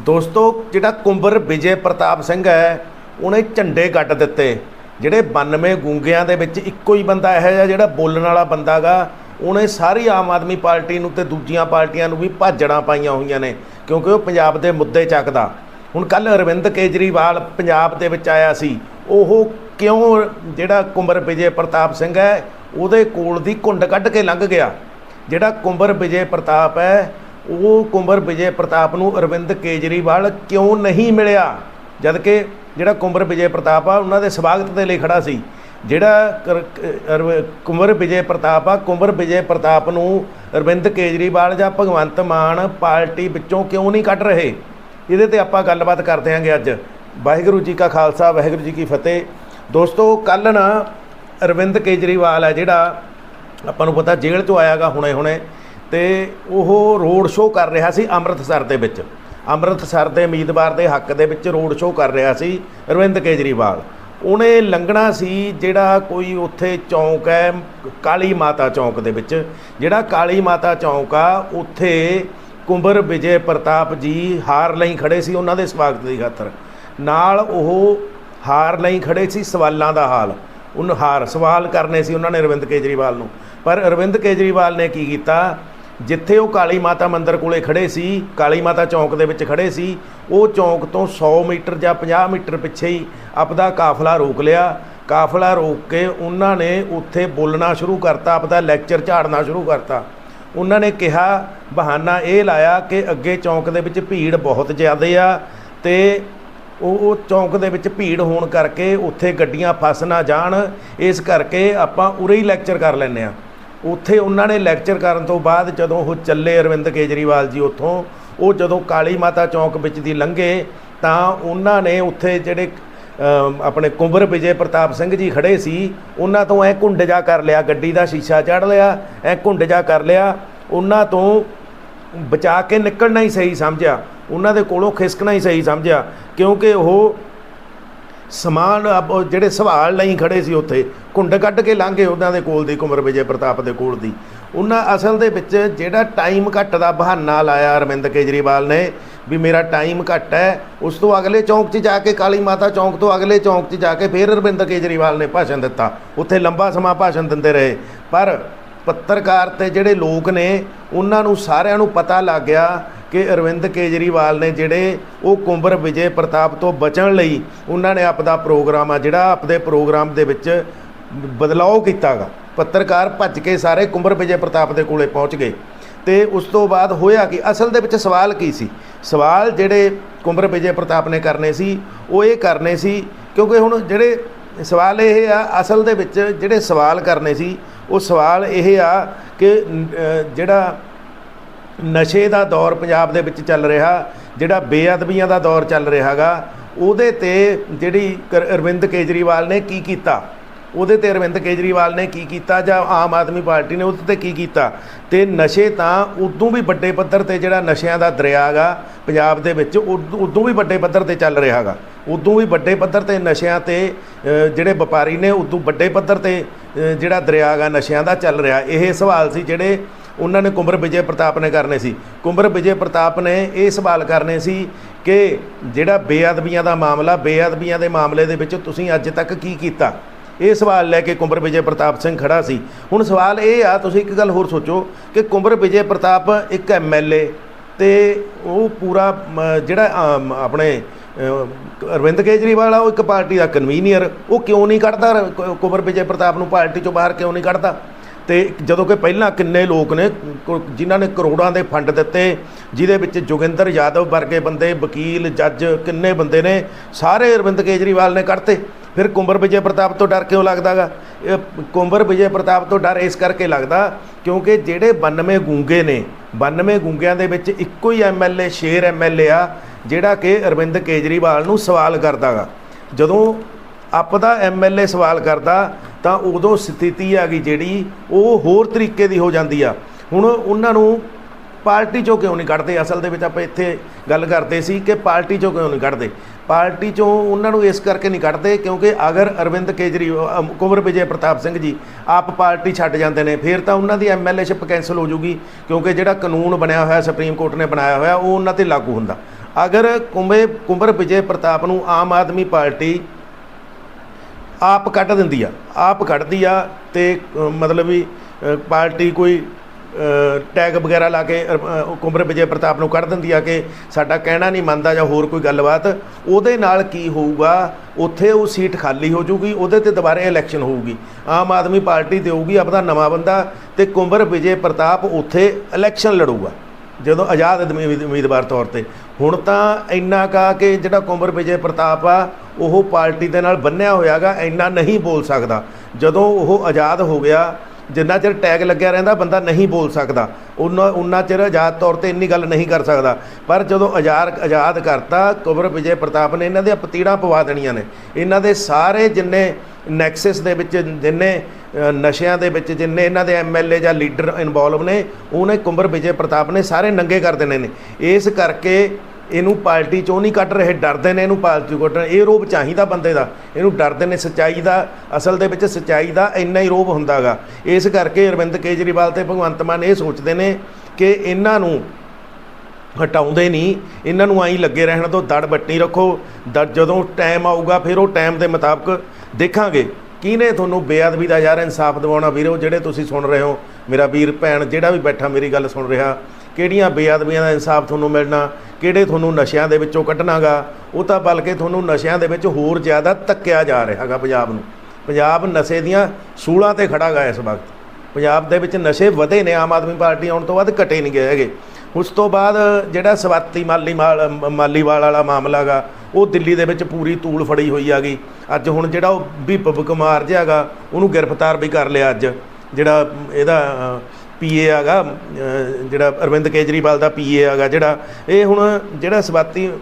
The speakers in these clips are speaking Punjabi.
ਦੋਸਤੋ, ਜਿਹੜਾ ਕੁੰਬਰ ਵਿਜੇ ਪ੍ਰਤਾਪ ਸਿੰਘ ਹੈ, ਉਹਨੇ ਝੰਡੇ ਗੱਡ ਦਿੱਤੇ। ਜਿਹੜੇ 92 ਗੂੰਗਿਆਂ ਦੇ ਵਿੱਚ ਇੱਕੋ ਹੀ ਬੰਦਾ ਇਹੋ ਜਿਹਾ ਜਿਹੜਾ ਬੋਲਣ ਵਾਲਾ ਬੰਦਾਗਾ ਉਹਨੇ ਸਾਰੀ ਆਮ ਆਦਮੀ ਪਾਰਟੀ ਨੂੰ ਤੇ ਦੂਜੀਆਂ ਪਾਰਟੀਆਂ ਨੂੰ ਵੀ ਭਾਜੜਾਂ ਪਾਈਆਂ ਹੋਈਆਂ ਨੇ, ਕਿਉਂਕਿ ਉਹ ਪੰਜਾਬ ਦੇ ਮੁੱਦੇ ਚੱਕਦਾ। ਹੁਣ ਕੱਲ ਅਰਵਿੰਦ ਕੇਜਰੀਵਾਲ ਪੰਜਾਬ ਦੇ ਵਿੱਚ ਆਇਆ ਸੀ। ਉਹ ਕਿਉਂ ਜਿਹੜਾ ਕੁੰਬਰ ਵਿਜੇ ਪ੍ਰਤਾਪ ਸਿੰਘ ਹੈ, ਉਹਦੇ ਕੋਲ ਦੀ ਘੁੰਡ ਕੱਢ ਕੇ ਲੰਘ ਗਿਆ। ਜਿਹੜਾ ਕੁੰਬਰ ਵਿਜੇ ਪ੍ਰਤਾਪ ਹੈ ਉਹ ਕੁੰਬਰ ਵਿਜੇ ਪ੍ਰਤਾਪ ਨੂੰ ਅਰਵਿੰਦ ਕੇਜਰੀਵਾਲ ਕਿਉਂ ਨਹੀਂ ਮਿਲਿਆ? ਜਦ ਕਿ ਜਿਹੜਾ ਕੁੰਬਰ ਵਿਜੇ ਪ੍ਰਤਾਪ ਆ, ਉਹਨਾਂ ਦੇ ਸਵਾਗਤ ਦੇ ਲਈ ਖੜਾ ਸੀ। ਜਿਹੜਾ ਕਰ- ਕੁੰਬਰ ਵਿਜੇ ਪ੍ਰਤਾਪ ਆ ਕੁੰਬਰ ਵਿਜੇ ਪ੍ਰਤਾਪ ਨੂੰ ਅਰਵਿੰਦ ਕੇਜਰੀਵਾਲ ਜਾਂ ਭਗਵੰਤ ਮਾਨ ਪਾਰਟੀ ਵਿੱਚੋਂ ਕਿਉਂ ਨਹੀਂ ਕੱਢ ਰਹੇ? ਇਹਦੇ ਤੇ ਆਪਾਂ ਗੱਲਬਾਤ ਕਰਦੇ ਹਾਂਗੇ ਅੱਜ। ਵਾਹਿਗੁਰੂ ਜੀ ਕਾ ਖਾਲਸਾ, ਵਾਹਿਗੁਰੂ ਜੀ ਕੀ ਫਤਿਹ। ਦੋਸਤੋ ਕੱਲ ਨਾ ਅਰਵਿੰਦ ਕੇਜਰੀਵਾਲ ਹੈ ਜਿਹੜਾ, ਆਪਾਂ ਨੂੰ ਪਤਾ ਜੇਲ੍ਹ ਤੋਂ ਆਇਆਗਾ ਹੁਣੇ ਹੁਣੇ ਤੇ ਉਹ ਰੋਡ ਸ਼ੋਅ ਕਰ ਰਿਹਾ ਸੀ ਅੰਮ੍ਰਿਤਸਰ ਦੇ ਵਿੱਚ। ਅੰਮ੍ਰਿਤਸਰ ਦੇ ਉਮੀਦਵਾਰ ਦੇ ਹੱਕ ਦੇ ਵਿੱਚ ਰੋਡ ਸ਼ੋਅ ਕਰ ਰਿਹਾ ਸੀ ਅਰਵਿੰਦ ਕੇਜਰੀਵਾਲ। ਉਹਨੇ ਲੰਘਣਾ ਸੀ ਜਿਹੜਾ ਕੋਈ ਉੱਥੇ ਚੌਂਕ ਹੈ, ਕਾਲੀ ਮਾਤਾ ਚੌਂਕ ਦੇ ਵਿੱਚ। ਜਿਹੜਾ ਕਾਲੀ ਮਾਤਾ ਚੌਂਕ ਆ, ਉੱਥੇ ਕੁੰਬਰ ਵਿਜੇ ਪ੍ਰਤਾਪ ਜੀ ਹਾਰ ਲਈ ਖੜੇ ਸੀ ਉਹਨਾਂ ਦੇ ਸਵਾਗਤ ਦੀ ਖਾਤਰ। ਨਾਲ ਉਹ ਹਾਰ ਲਈ ਖੜੇ ਸੀ ਸਵਾਲਾਂ ਦਾ ਹਾਲ। ਉਹਨ ਹਾਰ ਸਵਾਲ ਕਰਨੇ ਸੀ ਉਹਨਾਂ ਨੇ ਅਰਵਿੰਦ ਕੇਜਰੀਵਾਲ ਨੂੰ। ਪਰ ਅਰਵਿੰਦ ਕੇਜਰੀਵਾਲ ਨੇ ਕੀ ਕੀਤਾ? ਜਿੱਥੇ ਉਹ ਕਾਲੀ ਮਾਤਾ ਮੰਦਿਰ ਕੋਲੇ ਖੜੇ ਸੀ, ਕਾਲੀ ਮਾਤਾ ਚੌਂਕ ਦੇ ਵਿੱਚ ਖੜੇ ਸੀ, ਉਹ ਚੌਂਕ ਤੋਂ 100 ਮੀਟਰ ਜਾਂ 50 ਮੀਟਰ ਪਿੱਛੇ ਹੀ ਆਪਦਾ ਕਾਫਲਾ ਰੋਕ ਲਿਆ। ਕਾਫਲਾ ਰੋਕ ਕੇ ਉਹਨਾਂ ਨੇ ਉੱਥੇ ਬੋਲਣਾ ਸ਼ੁਰੂ ਕਰਤਾ, ਆਪਦਾ ਲੈਕਚਰ ਝਾੜਨਾ ਸ਼ੁਰੂ ਕਰਤਾ। ਉਹਨਾਂ ਨੇ ਕਿਹਾ, ਬਹਾਨਾ ਇਹ ਲਾਇਆ ਕਿ ਅੱਗੇ ਚੌਂਕ ਦੇ ਵਿੱਚ ਭੀੜ ਬਹੁਤ ਜ਼ਿਆਦਾ ਆ ਤੇ ਉਹ ਉਹ ਚੌਂਕ ਦੇ ਵਿੱਚ ਭੀੜ ਹੋਣ ਕਰਕੇ ਉੱਥੇ ਗੱਡੀਆਂ ਫਸ ਨਾ ਜਾਣ। ਇਸ ਕਰਕੇ ਆਪਾਂ ਉਰੇ ਹੀ ਲੈਕਚਰ ਕਰ ਲੈਂਦੇ ਆ ਉੱਥੇ ਉਹਨਾਂ ਨੇ ਲੈਕਚਰ ਕਰਨ ਤੋਂ ਬਾਅਦ ਜਦੋਂ ਉਹ ਚੱਲੇ ਅਰਵਿੰਦ ਕੇਜਰੀਵਾਲ ਜੀ ਉੱਥੋਂ, ਉਹ ਜਦੋਂ ਕਾਲੀ ਮਾਤਾ ਚੌਂਕ ਵਿੱਚ ਦੀ ਲੰਘੇ, ਤਾਂ ਉਹਨਾਂ ਨੇ ਉੱਥੇ ਜਿਹੜੇ ਆਪਣੇ ਕੁੰਬਰ ਵਿਜੇ ਪ੍ਰਤਾਪ ਸਿੰਘ ਜੀ ਖੜੇ ਸੀ, ਉਹਨਾਂ ਤੋਂ ਐ ਘੁੰਡ ਜਾ ਕਰ ਲਿਆ, ਗੱਡੀ ਦਾ ਸ਼ੀਸ਼ਾ ਚੜ ਲਿਆ, ਐ ਘੁੰਡ ਜਾ ਕਰ ਲਿਆ, ਉਹਨਾਂ ਤੋਂ ਬਚਾ ਕੇ ਨਿਕਲਣਾ ਹੀ ਸਹੀ ਸਮਝਿਆ, ਉਹਨਾਂ ਦੇ ਕੋਲੋਂ ਖਿਸਕਣਾ ਹੀ ਸਹੀ ਸਮਝਿਆ, ਕਿਉਂਕਿ ਉਹ ਸਮਾਨ ਜਿਹੜੇ ਸਵਾਲ ਲਈ ਖੜੇ ਸੀ ਉੱਥੇ ਕੁੰਡ ਕੱਢ ਕੇ ਲੰਘੇ ਉਹਨਾਂ ਦੇ ਕੋਲ ਦੀ ਕੁਮਰ ਵਿਜੇ ਪ੍ਰਤਾਪ ਦੇ ਕੋਲ ਦੀ। ਉਹਨਾਂ ਅਸਲ ਦੇ ਵਿੱਚ ਜਿਹੜਾ ਟਾਈਮ ਘੱਟ ਦਾ ਬਹਾਨਾ ਲਾਇਆ ਅਰਵਿੰਦ ਕੇਜਰੀਵਾਲ ਨੇ ਵੀ ਮੇਰਾ ਟਾਈਮ ਘੱਟ ਹੈ, ਉਸ ਤੋਂ ਅਗਲੇ ਚੌਂਕ 'ਚ ਜਾ ਕੇ ਕਾਲੀ ਮਾਤਾ ਚੌਂਕ ਤੋਂ ਅਗਲੇ ਚੌਂਕ 'ਚ ਜਾ ਕੇ ਫਿਰ ਅਰਵਿੰਦ ਕੇਜਰੀਵਾਲ ਨੇ ਭਾਸ਼ਣ ਦਿੱਤਾ। ਉੱਥੇ ਲੰਬਾ ਸਮਾਂ ਭਾਸ਼ਣ ਦਿੰਦੇ ਰਹੇ। ਪਰ ਪੱਤਰਕਾਰ ਤੇ ਜਿਹੜੇ ਲੋਕ ਨੇ, ਉਹਨਾਂ ਨੂੰ ਸਾਰਿਆਂ ਨੂੰ ਪਤਾ ਲੱਗ ਗਿਆ ਕਿ ਅਰਵਿੰਦ ਕੇਜਰੀਵਾਲ ਨੇ ਜਿਹੜੇ ਉਹ ਕੁੰਬਰ ਵਿਜੇ ਪ੍ਰਤਾਪ ਤੋਂ ਬਚਣ ਲਈ ਉਹਨਾਂ ਨੇ ਆਪਦਾ ਪ੍ਰੋਗਰਾਮ ਆ, ਜਿਹੜਾ ਆਪਦੇ ਪ੍ਰੋਗਰਾਮ ਦੇ ਵਿੱਚ ਬਦਲਾਅ ਕੀਤਾਗਾ। ਪੱਤਰਕਾਰ ਭੱਜ ਕੇ ਸਾਰੇ ਕੁੰਬਰ ਵਿਜੇ ਪ੍ਰਤਾਪ ਦੇ ਕੋਲੇ ਪਹੁੰਚ ਗਏ ਤੇ ਉਸ ਤੋਂ ਬਾਅਦ ਹੋਇਆ ਕਿ ਅਸਲ ਦੇ ਵਿੱਚ ਸਵਾਲ ਕੀ ਸੀ? ਸਵਾਲ ਜਿਹੜੇ ਕੁੰਬਰ ਵਿਜੇ ਪ੍ਰਤਾਪ ਨੇ ਕਰਨੇ ਸੀ, ਉਹ ਇਹ ਕਰਨੇ ਸੀ, ਕਿਉਂਕਿ ਹੁਣ ਜਿਹੜੇ ਸਵਾਲ ਇਹ ਆ, ਅਸਲ ਦੇ ਵਿੱਚ ਜਿਹੜੇ ਸਵਾਲ ਕਰਨੇ ਸੀ, ਉਹ ਸਵਾਲ ਇਹ ਆ ਕਿ ਜਿਹੜਾ ਨਸ਼ੇ ਦਾ ਦੌਰ ਪੰਜਾਬ ਦੇ ਵਿੱਚ ਚੱਲ ਰਿਹਾ, ਜਿਹੜਾ ਬੇਅਦਬੀਆਂ ਦਾ ਦੌਰ ਚੱਲ ਰਿਹਾਗਾ, ਉਹਦੇ ਤੇ ਜਿਹੜੀ ਅਰਵਿੰਦ ਕੇਜਰੀਵਾਲ ਨੇ ਕੀ ਕੀਤਾ? ਉਹਦੇ ਤੇ ਅਰਵਿੰਦ ਕੇਜਰੀਵਾਲ ਨੇ ਕੀ ਕੀਤਾ ਜਾਂ ਆਮ ਆਦਮੀ ਪਾਰਟੀ ਨੇ ਉਹਦੇ ਤੇ ਕੀ ਕੀਤਾ? ਤੇ ਨਸ਼ੇ ਤਾਂ ਉਦੋਂ ਵੀ ਵੱਡੇ ਪੱਧਰ ਤੇ ਜਿਹੜਾ ਨਸ਼ਿਆਂ ਦਾ ਦਰਿਆ ਗਾ ਪੰਜਾਬ ਦੇ ਵਿੱਚ, ਉਦ- ਉਦੋਂ ਵੀ ਵੱਡੇ ਪੱਧਰ ਤੇ ਚੱਲ ਰਿਹਾਗਾ। ਉਦੋਂ ਵੀ ਵੱਡੇ ਪੱਧਰ ਤੇ ਨਸ਼ਿਆਂ ਤੇ ਜਿਹੜੇ ਵਪਾਰੀ ਨੇ ਉਦੋਂ ਵੱਡੇ ਪੱਧਰ ਤੇ ਜਿਹੜਾ ਦਰਿਆ ਗਾ ਨਸ਼ਿਆਂ ਦਾ ਚੱਲ ਰਿਹਾ। ਇਹ ਸਵਾਲ ਸੀ ਜਿਹੜੇ ਉਹਨਾਂ ਨੇ ਕੁੰਬਰ ਵਿਜੇ ਪ੍ਰਤਾਪ ਨੇ ਕਰਨੇ ਸੀ। ਕੁੰਬਰ ਵਿਜੇ ਪ੍ਰਤਾਪ ਨੇ ਇਹ ਸਵਾਲ ਕਰਨੇ ਸੀ ਕਿ ਜਿਹੜਾ ਬੇਅਦਬੀਆਂ ਦਾ ਮਾਮਲਾ, ਬੇਅਦਬੀਆਂ ਦੇ ਮਾਮਲੇ ਦੇ ਵਿੱਚ ਤੁਸੀਂ ਅੱਜ ਤੱਕ ਕੀ ਕੀਤਾ? ਇਹ ਸਵਾਲ ਲੈ ਕੇ ਕੁੰਬਰ ਵਿਜੇ ਪ੍ਰਤਾਪ ਸਿੰਘ ਖੜਾ ਸੀ। ਹੁਣ ਸਵਾਲ ਇਹ ਆ, ਤੁਸੀਂ ਇੱਕ ਗੱਲ ਹੋਰ ਸੋਚੋ ਕਿ ਕੁੰਬਰ ਵਿਜੇ ਪ੍ਰਤਾਪ ਇੱਕ ਐਮਐਲਏ ਤੇ ਉਹ ਪੂਰਾ ਜਿਹੜਾ ਆਪਣੇ ਅਰਵਿੰਦ ਕੇਜਰੀਵਾਲ ਆ, ਉਹ ਇੱਕ ਪਾਰਟੀ ਦਾ ਕਨਵੀਨੀਅਰ ਉਹ ਕਿਉਂ ਨਹੀਂ ਕੱਢਦਾ? ਕ- ਵਿਜੇ ਪ੍ਰਤਾਪ ਨੂੰ ਪਾਰਟੀ ਚੋਂ ਬਾਹਰ ਕਿਉਂ ਨਹੀਂ ਕੱਢਦਾ? ਤੇ ਜਦੋਂ ਕਿ ਪਹਿਲਾਂ ਕਿੰਨੇ ਲੋਕ ਨੇ ਜਿਨ੍ਹਾਂ ਨੇ ਕਰੋੜਾਂ ਦੇ ਫੰਡ ਦਿੱਤੇ, ਜਿਹਦੇ ਵਿੱਚ ਜੋਗਿੰਦਰ ਯਾਦਵ ਵਰਗੇ ਬੰਦੇ, ਵਕੀਲ, ਜੱਜ ਕਿੰਨੇ ਬੰਦੇ ਨੇ, ਸਾਰੇ ਅਰਵਿੰਦ ਕੇਜਰੀਵਾਲ ਨੇ ਕੱਢਤੇ। ਫਿਰ ਕੁੰਵਰ ਵਿਜੇ ਪ੍ਰਤਾਪ ਤੋਂ ਡਰ ਕਿਉਂ ਲੱਗਦਾਗਾ? ਇਹ ਕੁੰਵਰ ਵਿਜੇ ਪ੍ਰਤਾਪ ਤੋਂ ਡਰ ਇਸ ਕਰਕੇ ਲੱਗਦਾ, ਕਿਉਂਕਿ ਜਿਹੜੇ 92 ਗੂੰਗੇ ਨੇ 92 ਗੂੰਗਿਆਂ ਦੇ ਵਿੱਚ ਇੱਕੋ ਹੀ ਐਮਐਲਏ ਸ਼ੇਰ ਐਮਐਲਏ ਆ, ਜਿਹੜਾ ਕਿ ਅਰਵਿੰਦ ਕੇਜਰੀਵਾਲ ਨੂੰ ਸਵਾਲ ਕਰਦਾਗਾ। ਜਦੋਂ ਆਪਦਾ ਐਮਐਲਏ ਸਵਾਲ ਕਰਦਾ ਤਾਂ ਉਦੋਂ ਸਥਿਤੀ ਆ ਗਈ ਜਿਹੜੀ ਉਹ ਹੋਰ ਤਰੀਕੇ ਦੀ ਹੋ ਜਾਂਦੀ ਆ। ਹੁਣ ਉਹਨਾਂ ਨੂੰ ਪਾਰਟੀ ਚੋਂ ਕਿਉਂ ਨਹੀਂ ਕੱਢਦੇ? ਅਸਲ ਦੇ ਵਿੱਚ ਆਪਾਂ ਇੱਥੇ ਗੱਲ ਕਰਦੇ ਸੀ ਕਿ ਪਾਰਟੀ ਚੋਂ ਕਿਉਂ ਨਹੀਂ ਕੱਢਦੇ? ਪਾਰਟੀ ਚੋਂ ਉਹਨਾਂ ਨੂੰ ਇਸ ਕਰਕੇ ਨਹੀਂ ਕੱਢਦੇ ਕਿਉਂਕਿ ਅਗਰ ਅਰਵਿੰਦ ਕੇਜਰੀਵਾਲ ਕੁੰਵਰ ਵਿਜੇ ਪ੍ਰਤਾਪ ਸਿੰਘ ਜੀ ਆਪ ਪਾਰਟੀ ਛੱਡ ਜਾਂਦੇ ਨੇ, ਫਿਰ ਤਾਂ ਉਹਨਾਂ ਦੀ ਐਮਐਲਏਸ਼ਿਪ ਕੈਂਸਲ ਹੋ ਜੂਗੀ ਕਿਉਂਕਿ ਜਿਹੜਾ ਕਾਨੂੰਨ ਬਣਿਆ ਹੋਇਆ, ਸੁਪਰੀਮ ਕੋਰਟ ਨੇ ਬਣਾਇਆ ਹੋਇਆ, ਉਹ ਉਹਨਾਂ ਤੇ ਲਾਗੂ ਹੁੰਦਾ। ਅਗਰ ਕੁੰਭੇ ਕੁੰਵਰ ਵਿਜੇ ਪ੍ਰਤਾਪ ਨੂੰ ਆਮ ਆਦਮੀ ਪਾਰਟੀ ਆਪ ਕੱਢ ਦਿੰਦੀ ਆ ਆਪ ਕੱਢਦੀ ਆ ਤੇ ਮਤਲਬ ਵੀ ਪਾਰਟੀ ਕੋਈ ਟੈਗ ਵਗੈਰਾ ਲਾ ਕੇ ਅ, ਕੁੰਭਰ ਵਿਜੇ ਪ੍ਰਤਾਪ ਨੂੰ ਕੱਢ ਦਿੰਦੀ ਆ ਕਿ ਸਾਡਾ ਕਹਿਣਾ ਨਹੀਂ ਮੰਨਦਾ ਜਾਂ ਹੋਰ ਕੋਈ ਗੱਲਬਾਤ ਉਹਦੇ ਨਾਲ ਕੀ ਹੋਊਗਾ? ਉੱਥੇ ਉਹ ਸੀਟ ਖਾਲੀ ਹੋ ਜੂਗੀ ਉਹਦੇ ਤੇ ਦੁਬਾਰਾ ਇਲੈਕਸ਼ਨ ਹੋਊਗੀ। ਆਮ ਆਦਮੀ ਪਾਰਟੀ ਦੇਊਗੀ ਆਪਦਾ ਨਵਾਂ ਬੰਦਾ ਤੇ ਕੁੰਭਰ ਵਿਜੇ ਪ੍ਰਤਾਪ ਉੱਥੇ ਇਲੈਕਸ਼ਨ ਲੜੂਗਾ ਜਦੋਂ ਆਜ਼ਾਦ ਆਦਮੀ ਉਮੀਦਵਾਰ ਤੌਰ ਤੇ। ਹੁਣ ਤਾਂ ਇੰਨਾ ਕਾ ਕਿ ਜਿਹੜਾ ਕੁੰਵਰ ਵਿਜੇ ਪ੍ਰਤਾਪ ਆ ਉਹ ਪਾਰਟੀ ਦੇ ਨਾਲ ਬੰਨਿਆ ਹੋਇਆਗਾ, ਇੰਨਾ ਨਹੀਂ ਬੋਲ ਸਕਦਾ। ਜਦੋਂ ਉਹ ਆਜ਼ਾਦ ਹੋ ਗਿਆ, ਜਿੰਨਾ ਚਿਰ ਟੈਗ ਲੱਗਿਆ ਰਹਿੰਦਾ, ਬੰਦਾ ਨਹੀਂ ਬੋਲ ਸਕਦਾ। ਉਹਨਾਂ ਉਹਨਾਂ ਚਿਰ ਆਜ਼ਾਦ ਤੌਰ ਤੇ ਇੰਨੀ ਗੱਲ ਨਹੀਂ ਕਰ ਸਕਦਾ। ਪਰ ਜਦੋਂ ਆਜ਼ਾਦ ਆਜ਼ਾਦ ਕਰਤਾ ਕੁੰਵਰ ਵਿਜੇ ਪ੍ਰਤਾਪ ਨੇ, ਇਹਨਾਂ ਦੇ ਪਤੀੜਾਂ ਪਵਾ ਦੇਣੀਆਂ ਨੇ। ਇਹਨਾਂ ਦੇ ਸਾਰੇ ਜਿੰਨੇ ਨੈਕਸਸ ਦੇ ਵਿੱਚ, ਜਿੰਨੇ ਨਸ਼ਿਆਂ ਦੇ ਵਿੱਚ, ਜਿੰਨੇ ਇਹਨਾਂ ਦੇ ਐਮਐਲਏ ਜਾਂ ਲੀਡਰ ਇਨਵੋਲਵ ਨੇ, ਉਹਨੇ ਕੁੰਵਰ ਵਿਜੇ ਪ੍ਰਤਾਪ ਨੇ ਸਾਰੇ ਨੰਗੇ ਕਰ ਦੇਣੇ ਨੇ। ਇਸ ਕਰਕੇ ਇਹਨੂੰ ਪਾਰਟੀ ਚੋਂ ਨਹੀਂ ਕੱਢ ਰਹੇ, ਡਰਦੇ ਨੇ ਇਹਨੂੰ ਪਾਰਟੀ ਚੋਂ ਕੱਢਣ ਇਹ ਰੋਬ ਚਾਹੀਦਾ ਬੰਦੇ ਦਾ। ਇਹਨੂੰ ਡਰਦੇ ਨੇ ਸੱਚਾਈ ਦਾ, ਅਸਲ ਦੇ ਵਿੱਚ ਸੱਚਾਈ ਦਾ ਇੰਨਾ ਹੀ ਰੋਬ ਹੁੰਦਾਗਾ। ਇਸ ਕਰਕੇ ਅਰਵਿੰਦ ਕੇਜਰੀਵਾਲ ਤੇ ਭਗਵੰਤ ਮਾਨ ਇਹ ਸੋਚਦੇ ਨੇ ਕਿ ਇਹਨਾਂ ਨੂੰ ਹਟਾਉਂਦੇ ਨਹੀਂ। ਇਹਨਾਂ ਨੂੰ ਆਈ ਲੱਗੇ ਰਹਿਣ ਤੋਂ ਦੜ ਬੱਟੀ ਰੱਖੋ। ਦੜ ਜਦੋਂ ਟਾਈਮ ਆਊਗਾ, ਫਿਰ ਉਹ ਟਾਈਮ ਦੇ ਮੁਤਾਬਕ ਦੇਖਾਂਗੇ। ਕਿਹਨੇ ਤੁਹਾਨੂੰ ਬੇਅਦਬੀ ਦਾ ਯਾਰ ਇਨਸਾਫ ਦਿਵਾਉਣਾ ਵੀਰੋ, ਜਿਹੜੇ ਤੁਸੀਂ ਸੁਣ ਰਹੇ ਹੋ। ਮੇਰਾ ਵੀਰ ਭੈਣ ਜਿਹੜਾ ਵੀ ਬੈਠਾ, ਮੇਰੀ ਗੱਲ ਸੁਣ ਰਿਹਾ। ਕਿਹੜੀਆਂ ਬੇਅਦਬੀਆਂ ਦਾ ਇਨਸਾਫ ਤੁਹਾਨੂੰ ਮਿਲਣਾ, ਕਿਹੜੇ ਤੁਹਾਨੂੰ ਨਸ਼ਿਆਂ ਦੇ ਵਿੱਚੋਂ ਕੱਢਣਾਗਾ, ਉਹ ਤਾਂ ਬਲਕਿ ਤੁਹਾਨੂੰ ਨਸ਼ਿਆਂ ਦੇ ਵਿੱਚ ਹੋਰ ਜ਼ਿਆਦਾ ਧੱਕਿਆ ਜਾ ਰਿਹਾ ਹੈਗਾ ਪੰਜਾਬ ਨੂੰ। ਪੰਜਾਬ ਨਸ਼ੇ ਦੀਆਂ ਸੂਲਾਂ ਤੇ ਖੜਾ ਗਾ ਇਸ ਵਕਤ। ਪੰਜਾਬ ਦੇ ਵਿੱਚ ਨਸ਼ੇ ਵਧੇ ਨੇ, ਆਮ ਆਦਮੀ ਪਾਰਟੀ ਆਉਣ ਤੋਂ ਬਾਅਦ ਘਟੇ ਨਹੀਂ ਗਏ ਹੈਗੇ। ਉਸ ਤੋਂ ਬਾਅਦ ਜਿਹੜਾ ਸਵਾਤੀ ਮਾਲੀ ਮਾਲ ਮ- ਮਾਲੀਵਾਲ ਵਾਲਾ ਮਾਮਲਾ ਗਾ, ਉਹ ਦਿੱਲੀ ਦੇ ਵਿੱਚ ਪੂਰੀ ਤੂਲ ਫੜੀ ਹੋਈ ਆਗੀ ਅੱਜ ਹੁਣ ਜਿਹੜਾ ਉਹ ਵਿਪਵ ਕੁਮਾਰ ਜਿਹਾ ਗਾ ਉਹਨੂੰ ਗ੍ਰਿਫਤਾਰ ਵੀ ਕਰ ਲਿਆ ਅੱਜ। ਜਿਹੜਾ ਇਹਦਾ ਪੀਏ ਆਗਾ ਅ, ਜਿਹੜਾ ਅਰਵਿੰਦ ਕੇਜਰੀਵਾਲ ਦਾ ਪੀਏ ਆਗਾ ਜਿਹੜਾ ਇਹ ਹੁਣ ਜਿਹੜਾ ਸਵਾਤੀ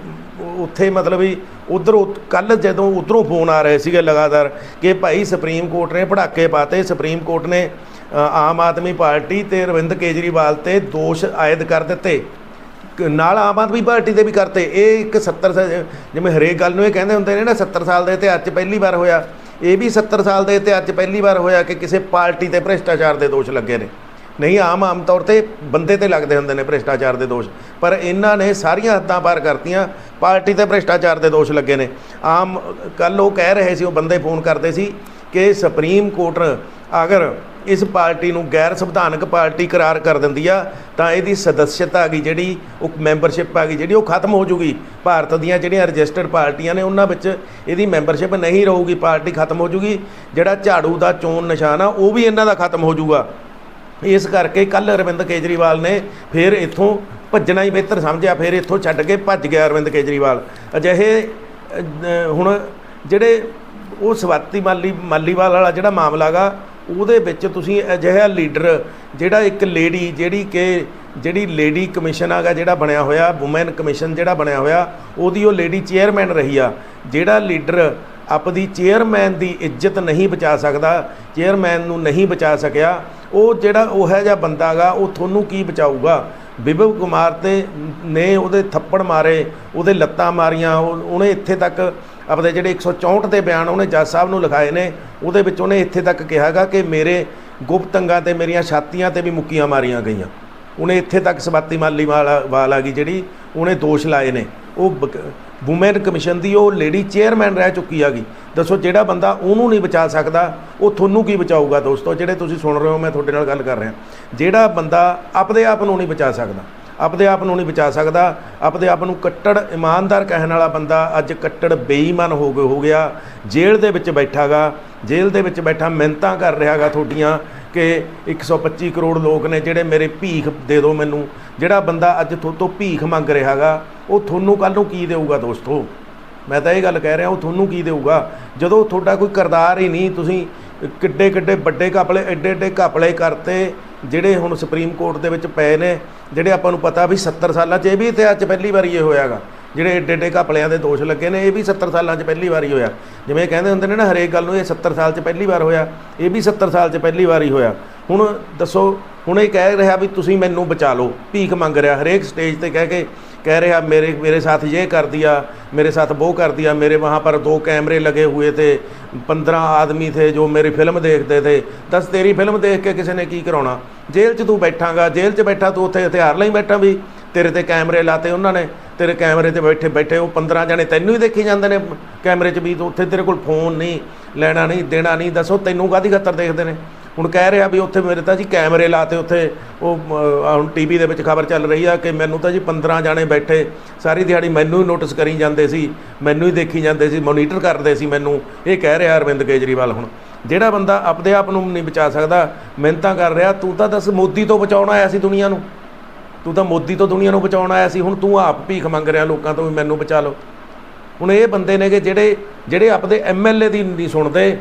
ਉੱਥੇ ਮਤਲਬ ਵੀ ਉਧਰ ਕੱਲ ਜਦੋਂ ਉਧਰੋਂ ਫੋਨ ਆ ਰਹੇ ਸੀਗੇ ਲਗਾਤਾਰ ਕਿ ਭਾਈ ਸੁਪਰੀਮ ਕੋਰਟ ਨੇ ਪੜਾਕੇ ਪਾਤੇ ਸੁਪਰੀਮ ਕੋਰਟ ਨੇ ਆਮ ਆਦਮੀ ਪਾਰਟੀ ਤੇ ਅਰਵਿੰਦ ਕੇਜਰੀਵਾਲ ਤੇ ਦੋਸ਼ ਆਇਦ ਕਰ ਦਿੱਤੇ। ਨਾਲ ਆਮ ਆਦਮੀ ਪਾਰਟੀ ਦੇ ਵੀ ਕਰਤੇ। ਇਹ ਇੱਕ 70 ਸਾ- ਜਿਵੇਂ ਹਰੇਕ ਗੱਲ ਨੂੰ ਇਹ ਕਹਿੰਦੇ ਹੁੰਦੇ ਨੇ ਨਾ 70 ਸਾਲ ਦੇ ਇਤਿਹਾਸ 'ਚ ਪਹਿਲੀ ਵਾਰ ਹੋਇਆ। ਇਹ ਵੀ 70 ਸਾਲ ਦੇ ਇਤਿਹਾਸ 'ਚ ਪਹਿਲੀ ਵਾਰ ਹੋਇਆ ਕਿ ਕਿਸੇ ਪਾਰਟੀ ਤੇ ਭ੍ਰਿਸ਼ਟਾਚਾਰ ਦੇ ਦੋਸ਼ ਲੱਗੇ ਨੇ। ਨਹੀਂ, ਆਮ ਆਮ ਤੌਰ ਤੇ ਬੰਦੇ ਤੇ ਲੱਗਦੇ ਹੁੰਦੇ ਨੇ ਭ੍ਰਿਸ਼ਟਾਚਾਰ ਦੇ ਦੋਸ਼। ਪਰ ਇਹਨਾਂ ਨੇ ਸਾਰੀਆਂ ਹੱਦਾਂ ਪਾਰ ਕਰਤੀਆਂ, ਪਾਰਟੀ ਤੇ ਭ੍ਰਿਸ਼ਟਾਚਾਰ ਦੇ ਦੋਸ਼ ਲੱਗੇ ਨੇ। ਆਮ ਕੱਲ ਉਹ ਕਹਿ ਰਹੇ ਸੀ, ਉਹ ਬੰਦੇ ਫੋਨ ਕਰਦੇ ਸੀ ਕਿ ਸੁਪਰੀਮ ਕੋਰਟ ਅਗਰ ਇਸ ਪਾਰਟੀ ਨੂੰ ਗੈਰ ਸੰਵਿਧਾਨਕ ਪਾਰਟੀ ਕਰਾਰ ਕਰ ਦਿੰਦੀ ਆ, ਤਾਂ ਇਹਦੀ ਸਦੱਸਿਅਤਾ ਗਈ ਜਿਹੜੀ, ਉਹ ਮੈਂਬਰਸ਼ਿਪ ਆ ਗਈ ਜਿਹੜੀ, ਉਹ ਖਤਮ ਹੋ ਜੂਗੀ। ਭਾਰਤ ਦੀਆਂ ਜਿਹੜੀਆਂ ਰਜਿਸਟਰਡ ਪਾਰਟੀਆਂ ਨੇ, ਉਹਨਾਂ ਵਿੱਚ ਇਹਦੀ ਮੈਂਬਰਸ਼ਿਪ ਨਹੀਂ ਰਹੂਗੀ, ਪਾਰਟੀ ਖਤਮ ਹੋ ਜੂਗੀ। ਜਿਹੜਾ ਝਾੜੂ ਦਾ ਚੋਣ ਨਿਸ਼ਾਨ ਆ, ਉਹ ਵੀ ਇਹਨਾਂ ਦਾ ਖਤਮ ਹੋ ਜੂਗਾ। ਇਸ ਕਰਕੇ ਕੱਲ ਅਰਵਿੰਦ ਕੇਜਰੀਵਾਲ ਨੇ ਫਿਰ ਇੱਥੋਂ ਭੱਜਣਾ ਹੀ ਬਿਹਤਰ ਸਮਝਿਆ, ਫਿਰ ਇੱਥੋਂ ਛੱਡ ਕੇ ਭੱਜ ਗਿਆ ਅਰਵਿੰਦ ਕੇਜਰੀਵਾਲ। ਅਜਿਹੇ ਹੁਣ ਜਿਹੜੇ ਉਹ ਸਵਾਤੀ ਮਾਲੀ, ਮਾਲੀਵਾਲ ਵਾਲਾ ਜਿਹੜਾ ਮਾਮਲਾ ਗਾ, ਉਹਦੇ ਵਿੱਚ ਤੁਸੀਂ ਅਜਿਹਾ ਲੀਡਰ, ਜਿਹੜਾ ਇੱਕ ਲੇਡੀ ਜਿਹੜੀ ਕਿ, ਜਿਹੜੀ ਲੇਡੀ ਕਮਿਸ਼ਨ ਆਗਾ ਜਿਹੜਾ ਬਣਿਆ ਹੋਇਆ ਔਮਨ ਕਮਿਸ਼ਨ ਜਿਹੜਾ ਬਣਿਆ ਹੋਇਆ, ਉਹਦੀ ਉਹ ਲੇਡੀ ਚੇਅਰਮੈਨ ਰਹੀ ਆ। ਜਿਹੜਾ ਲੀਡਰ ਆਪਦੀ ਚੇਅਰਮੈਨ ਦੀ ਇੱਜ਼ਤ ਨਹੀਂ ਬਚਾ ਸਕਦਾ, ਚੇਅਰਮੈਨ ਨੂੰ ਨਹੀਂ ਬਚਾ ਸਕਿਆ ਉਹ ਜਿਹੜਾ ਉਹ ਹੈ ਜਿਹਾ ਬੰਦਾ ਗਾ, ਉਹ ਤੁਹਾਨੂੰ ਕੀ ਬਚਾਊਗਾ? ਵਿਭਵ ਕੁਮਾਰ ਤੇ ਨੇ ਉਹਦੇ ਥੱਪੜ ਮਾਰੇ, ਉਹਦੇ ਲੱਤਾਂ ਮਾਰੀਆਂ ਉਹਨੇ ਇੱਥੇ ਤੱਕ ਆਪਦੇ ਜਿਹੜੇ 164 ਦੇ ਬਿਆਨ ਉਹਨੇ ਜੱਜ ਸਾਹਿਬ ਨੂੰ ਲਿਖਾਏ ਨੇ, ਉਹਦੇ ਵਿੱਚ ਉਹਨੇ ਇੱਥੇ ਤੱਕ ਕਿਹਾਗਾ ਕਿ ਮੇਰੇ ਗੁਪਤ ਅੰਗਾਂ ਤੇ ਮੇਰੀਆਂ ਛਾਤੀਆਂ ਤੇ ਵੀ ਮੁੱਕੀਆਂ ਮਾਰੀਆਂ ਗਈਆਂ। ਉਹਨੇ ਇੱਥੇ ਤੱਕ ਸਬਾਤੀ ਮਾਲੀ ਵਾਲਾ ਵਾਲ ਆ ਗਈ ਜਿਹੜੀ ਉਹਨੇ ਦੋਸ਼ ਲਾਏ ਨੇ। ਉਹ ਵੂਮੈਨ ਕਮਿਸ਼ਨ ਦੀ ਉਹ ਲੇਡੀ ਚੇਅਰਮੈਨ ਰਹਿ ਚੁੱਕੀ ਹੈਗੀ ਦੱਸੋ ਜਿਹੜਾ ਬੰਦਾ ਉਹਨੂੰ ਨਹੀਂ ਬਚਾ ਸਕਦਾ, ਉਹ ਤੁਹਾਨੂੰ ਕੀ ਬਚਾਊਗਾ ਦੋਸਤੋ? ਜਿਹੜੇ ਤੁਸੀਂ ਸੁਣ ਰਹੇ ਹੋ, ਮੈਂ ਤੁਹਾਡੇ ਨਾਲ ਗੱਲ ਕਰ ਰਿਹਾ। ਜਿਹੜਾ ਬੰਦਾ ਆਪਦੇ ਆਪ ਨੂੰ ਨਹੀਂ ਬਚਾ ਸਕਦਾ। ਆਪਦੇ ਆਪ ਨੂੰ ਨਹੀਂ ਬਚਾ ਸਕਦਾ। ਆਪਦੇ ਆਪ ਨੂੰ ਕੱਟੜ, ਇਮਾਨਦਾਰ ਕਹਿਣ ਵਾਲਾ ਬੰਦਾ ਅੱਜ ਕੱਟੜ, ਬੇਈਮਾਨ ਹੋ ਗਿਆ ਹੋ ਗਿਆ। ਜੇਲ੍ਹ ਦੇ ਵਿੱਚ ਬੈਠਾਗਾ। ਜੇਲ੍ਹ ਦੇ ਵਿੱਚ ਬੈਠਾ ਮਿਹਨਤਾਂ ਕਰ ਰਿਹਾਗਾ ਤੁਹਾਡੀਆਂ ਕਿ 125 ਕਰੋੜ ਲੋਕ ਨੇ ਜਿਹੜੇ ਮੇਰੇ ਭੀਖ ਦੇ ਦਿਓ ਮੈਨੂੰ। ਜਿਹੜਾ ਬੰਦਾ ਅੱਜ ਤੁਹਾਡੇ ਤੋਂ ਭੀਖ ਮੰਗ ਰਿਹਾਗਾ, ਉਹ ਤੁਹਾਨੂੰ ਕੱਲ ਨੂੰ ਕੀ ਦੇਊਗਾ ਦੋਸਤੋ? ਮੈਂ ਤਾਂ ਇਹ ਗੱਲ ਕਹਿ ਰਿਹਾ, ਉਹ ਤੁਹਾਨੂੰ ਕੀ ਦੇਊਗਾ? ਜਦੋਂ ਤੁਹਾਡਾ ਕੋਈ ਕਰਦਾਰ ਹੀ ਨਹੀਂ, ਤੁਸੀਂ ਕਿੱਡੇ ਕਿੱਡੇ ਵੱਡੇ ਘਪਲੇ, ਐਡੇ ਐਡੇ ਘਪਲੇ ਕਰਤੇ ਜਿਹੜੇ ਹੁਣ ਸੁਪਰੀਮ ਕੋਰਟ ਦੇ ਵਿੱਚ ਪਏ ਨੇ, ਜਿਹੜੇ ਆਪਾਂ ਨੂੰ ਪਤਾ ਵੀ 70 ਸਾਲਾਂ 'ਚ ਇਹ ਵੀ ਇਤਿਹਾਸ 'ਚ ਪਹਿਲੀ ਵਾਰੀ ਇਹ ਹੋਇਆਗਾ। ਜਿਹੜੇ ਐਡੇ ਐਡੇ ਘਪਲਿਆਂ ਦੇ ਦੋਸ਼ ਲੱਗੇ ਨੇ, ਇਹ ਵੀ 70 ਸਾਲਾਂ 'ਚ ਪਹਿਲੀ ਵਾਰੀ ਹੋਇਆ। ਜਿਵੇਂ ਕਹਿੰਦੇ ਹੁੰਦੇ ਨੇ ਨਾ, ਹਰੇਕ ਗੱਲ ਨੂੰ ਇਹ 70 ਸਾਲ 'ਚ ਪਹਿਲੀ ਵਾਰ ਹੋਇਆ, ਇਹ ਵੀ 70 ਸਾਲ 'ਚ ਪਹਿਲੀ ਵਾਰੀ ਹੋਇਆ। ਹੁਣ ਦੱਸੋ, ਹੁਣ ਇਹ ਕਹਿ ਰਿਹਾ ਵੀ ਤੁਸੀਂ ਮੈਨੂੰ ਬਚਾ ਲਓ, ਭੀਖ ਮੰਗ ਰਿਹਾ, ਹਰੇਕ ਸਟੇਜ ਤੇ ਕਹਿ ਕੇ कह रहे आप मेरे मेरे साथ ये कर दिया मेरे साथ वो कर दिया मेरे वहाँ पर दो कैमरे लगे हुए थे पंद्रह आदमी थे जो ਮੇਰੀ ਫਿਲਮ ਦੇਖਦੇ ਤੇ ਦੱਸ ਤੇਰੀ ਫਿਲਮ ਦੇਖ ਕੇ ਕਿਸੇ ਨੇ ਕੀ ਕਰਾਉਣਾ? ਜੇਲ੍ਹ 'ਚ ਤੂੰ ਬੈਠਾਂਗਾ, ਜੇਲ੍ਹ 'ਚ ਬੈਠਾ ਤੂੰ ਉੱਥੇ ਹਥਿਆਰ ਲਈ ਬੈਠਾ ਵੀ। ਤੇਰੇ ਤੇ ਕੈਮਰੇ ਲਾਤੇ ਉਹਨਾਂ ਨੇ, ਤੇਰੇ ਕੈਮਰੇ ਤੇ ਬੈਠੇ ਬੈਠੇ ਉਹ 15 ਜਣੇ ਤੈਨੂੰ ਹੀ ਦੇਖੀ ਜਾਂਦੇ ਨੇ ਕੈਮਰੇ 'ਚ ਵੀ ਉੱਥੇ ਤੇਰੇ ਕੋਲ ਫੋਨ ਨਹੀਂ, ਲੈਣਾ ਨਹੀਂ, ਦੇਣਾ ਨਹੀਂ, ਦੱਸੋ ਤੈਨੂੰ ਕਾਦੀ ਖਤਰ ਦੇਖਦੇ ਨੇ? ਹੁਣ ਕਹਿ ਰਿਹਾ ਵੀ ਉੱਥੇ ਮੇਰੇ ਤਾਂ ਜੀ ਕੈਮਰੇ ਲਾਤੇ ਉੱਥੇ ਉਹ ਮ, ਆਹ ਹੁਣ ਟੀਵੀ ਦੇ ਵਿੱਚ ਖਬਰ ਚੱਲ ਰਹੀ ਆ ਕਿ ਮੈਨੂੰ ਤਾਂ ਜੀ 15 ਜਾਣੇ ਬੈਠੇ ਸਾਰੀ ਦਿਹਾੜੀ ਮੈਨੂੰ ਹੀ ਨੋਟਿਸ ਕਰੀ ਜਾਂਦੇ ਸੀ ਮੈਨੂੰ ਹੀ ਦੇਖੀ ਜਾਂਦੇ ਸੀ ਮੋਨੀਟਰ ਕਰਦੇ ਸੀ ਮੈਨੂੰ ਇਹ ਕਹਿ ਰਿਹਾ ਅਰਵਿੰਦ ਕੇਜਰੀਵਾਲ ਹੁਣ। ਜਿਹੜਾ ਬੰਦਾ ਆਪਦੇ ਆਪ ਨੂੰ ਨਹੀਂ ਬਚਾ ਸਕਦਾ ਮਿਹਨਤਾਂ ਕਰ ਰਿਹਾ ਤੂੰ ਤਾਂ ਦੱਸ ਮੋਦੀ ਤੋਂ ਬਚਾਉਣ ਆਇਆ ਸੀ ਦੁਨੀਆ ਨੂੰ। ਤੂੰ ਤਾਂ ਮੋਦੀ ਤੋਂ ਦੁਨੀਆ ਨੂੰ ਬਚਾਉਣ ਆਇਆ ਸੀ ਹੁਣ ਤੂੰ ਆਪ ਭੀਖ ਮੰਗ ਰਿਹਾ ਲੋਕਾਂ ਤੋਂ ਵੀ ਮੈਨੂੰ ਬਚਾ ਲਓ। ਹੁਣ ਇਹ ਬੰਦੇ ਨੇਗੇ ਜਿਹੜੇ ਜਿਹੜੇ ਆਪਦੇ ਐਮਐਲਏ ਦੀ ਨਹੀਂ ਸੁਣਦੇ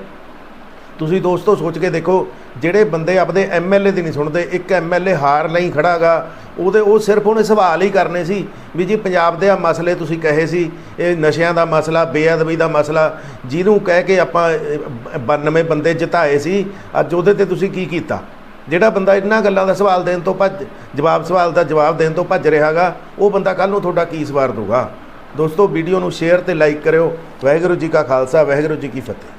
ਤੁਸੀਂ ਦੋਸਤੋ ਸੋਚ ਕੇ ਦੇਖੋ ਜਿਹੜੇ ਬੰਦੇ ਆਪਦੇ ਐਮਐਲਏ ਦੀ ਨਹੀਂ ਸੁਣਦੇ ਇੱਕ ਐਮਐਲਏ ਹਾਰ ਲਈ ਖੜਾਗਾ ਉਹਦੇ ਉਹ ਸਿਰਫ ਉਹਨੇ ਸਵਾਲ ਹੀ ਕਰਨੇ ਸੀ ਵੀ ਜੀ ਪੰਜਾਬ ਦੇ ਆ ਮਸਲੇ ਤੁਸੀਂ ਕਹੇ ਸੀ ਇਹ ਨਸ਼ਿਆਂ ਦਾ ਮਸਲਾ ਬੇਅਦਬੀ ਦਾ ਮਸਲਾ ਜਿਹਨੂੰ ਕਹਿ ਕੇ ਆਪਾਂ ਅਹ, 92 ਬੰਦੇ ਜਿਤਾਏ ਸੀ ਅੱਜ ਉਹਦੇ ਤੇ ਤੁਸੀਂ ਕੀ ਕੀਤਾ? ਜਿਹੜਾ ਬੰਦਾ ਇਹਨਾਂ ਗੱਲਾਂ ਦਾ ਸਵਾਲ ਦੇਣ ਤੋਂ ਭੱਜ ਜਵਾਬ ਸਵਾਲ ਦਾ ਜਵਾਬ ਦੇਣ ਤੋਂ ਭੱਜ ਰਿਹਾਗਾ ਉਹ ਬੰਦਾ ਕੱਲ ਨੂੰ ਤੁਹਾਡਾ ਕੀ ਸਵਾਰ ਦੂਗਾ ਦੋਸਤੋ ਵੀਡੀਓ ਨੂੰ ਸ਼ੇਅਰ ਤੇ ਲਾਈਕ ਕਰਿਓ। ਵਾਹਿਗੁਰੂ ਜੀ ਕਾ ਖਾਲਸਾ ਵਾਹਿਗੁਰੂ ਜੀ ਕੀ ਫਤਿਹ।